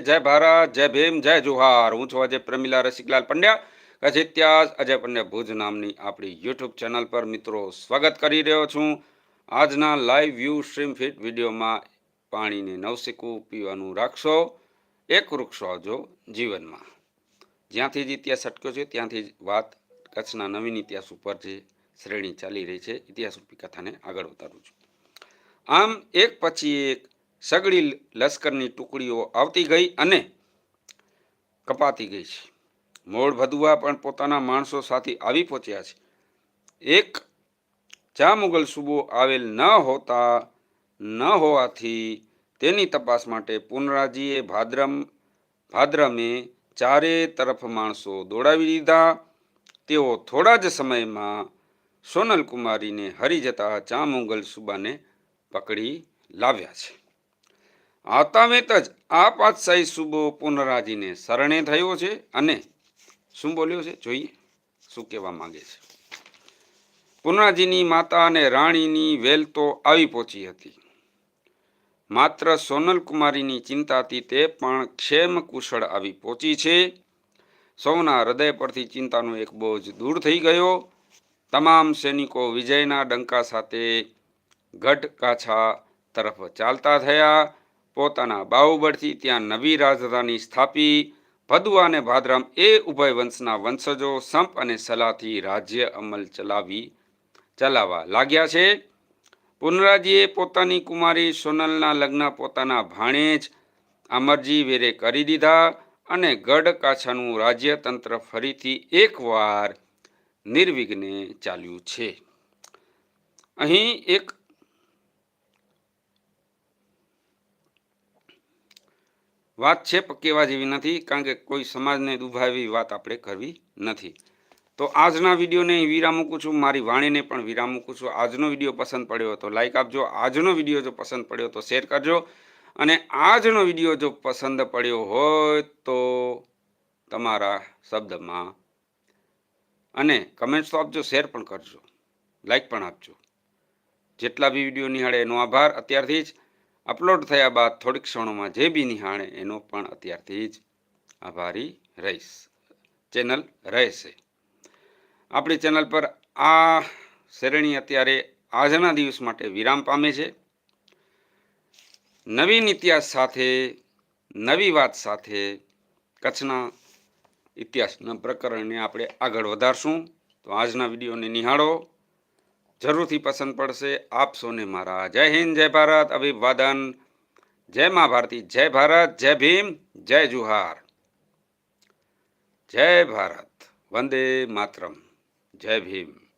જય ભારત, જય ભીમ, જય જોહાર. હું છું અજય પ્રમિલા રસિકલાલ પંડ્યા. કચ્છ ઇતિહાસ અજય પંડ્યા ભુજ નામની આપણી યુટ્યુબ ચેનલ પર મિત્રો સ્વાગત કરી રહ્યો છું. આજના લાઈવ વ્યૂ સ્ટ્રીમ ફિટ વિડીયોમાં પાણીને નવસીકું પીવાનું રાખશો. એક વૃક્ષો આવજો જીવનમાં. જ્યાંથી જ ઇતિહાસ અટક્યો છે, ત્યાંથી જ વાત કચ્છના નવીન ઇતિહાસ ઉપર જે શ્રેણી ચાલી રહી છે, ઇતિહાસ રૂપી કથાને આગળ વધારું છું. આમ એક પછી એક સગડી લશ્કરની ટુકડીઓ આવતી ગઈ અને કપાતી ગઈ છે. મોળ ભદુઆ પણ પોતાના માણસો સાથે આવી પહોંચ્યા છે. એક ચા મુગલ સુબો આવેલ ન હોતા, ન હોવાથી તેની તપાસ માટે પુનરાજીએ ભાદ્રમ, ભાદ્રમે ચારે તરફ માણસો દોડાવી દીધા. તેઓ થોડા જ સમયમાં સોનલ કુમારીને હરી જતા ચા મુગલ સુબાને પકડી લાવ્યા છે. આવતા વેત જ આ પાતશાહી સુબો પુનરાજીને શરણે થયો છે અને શું બોલ્યો છે? જોઈએ, શું કહેવા માંગે છે? પુનરાજીની માતા અને રાણીની વેલ તો આવી પહોંચી હતી. માત્ર સોનલ કુમારીની ચિંતાથી તે પણ ક્ષેમ કુશળ આવી પહોંચી છે. સૌના હૃદય પરથી ચિંતાનો એક બોજ દૂર થઈ ગયો. તમામ સૈનિકો વિજયના ડંકા સાથે ગઢ કાછા તરફ ચાલતા થયા. પોતાના બાહુબળથી ત્યાં નવી રાજધાની સ્થાપી. ભદુઆ અને ભાદરામ એ ઉભય વંશના વંશજો, સંપ અને સલાહથી રાજ્ય અમલ ચલાવી ચલાવવા લાગ્યા છે. પુનરાજીએ પોતાની કુમારી સોનલના લગ્ન પોતાના ભાણેજ અમરજી વેરે કરી દીધા અને ગઢ કાછાનું રાજ્યતંત્ર ફરીથી એકવાર નિર્વિઘ્ને ચાલ્યું છે. અહીં એક વાત છે પણ કહેવા જેવી નથી, કારણ કે કોઈ સમાજને દુભાવી વાત આપણે કરવી નથી. તો આજના વિડીયોને અહીં વિરામ મૂકું છું. મારી વાણીને પણ વિરામ મૂકું છું. આજનો વીડિયો પસંદ પડ્યો તો લાઇક આપજો. આજનો વીડિયો જો પસંદ પડ્યો તો શેર કરજો. અને આજનો વીડિયો જો પસંદ પડ્યો હોય તો તમારા શબ્દમાં અને કમેન્ટ્સ તો આપજો શેર પણ કરજો. લાઈક પણ આપજો. જેટલા બી વીડિયો નિહાળે એનો આભાર. અત્યારથી જ અપલોડ થયા બાદ થોડીક ક્ષણોમાં જે બી નિહાળે એનો પણ અત્યારથી જ આભારી રહીશ. ચેનલ રહેશે. આપણી ચેનલ પર આ શ્રેણી અત્યારે આજના દિવસ માટે વિરામ પામે છે. નવીન ઇતિહાસ સાથે, નવી વાત સાથે કચ્છના ઇતિહાસના પ્રકરણને આપણે આગળ વધારશું. તો આજના વિડીયોને નિહાળો. જરૂરથી પસંદ પડશે. આપ સૌને મારા જય હિન્દ, જય ભારત, અભિવાદન. જય મા ભારતી, જય ભારત, જય ભીમ, જય જુહાર. જય ભારત. વંદે માતરમ. જય ભીમ.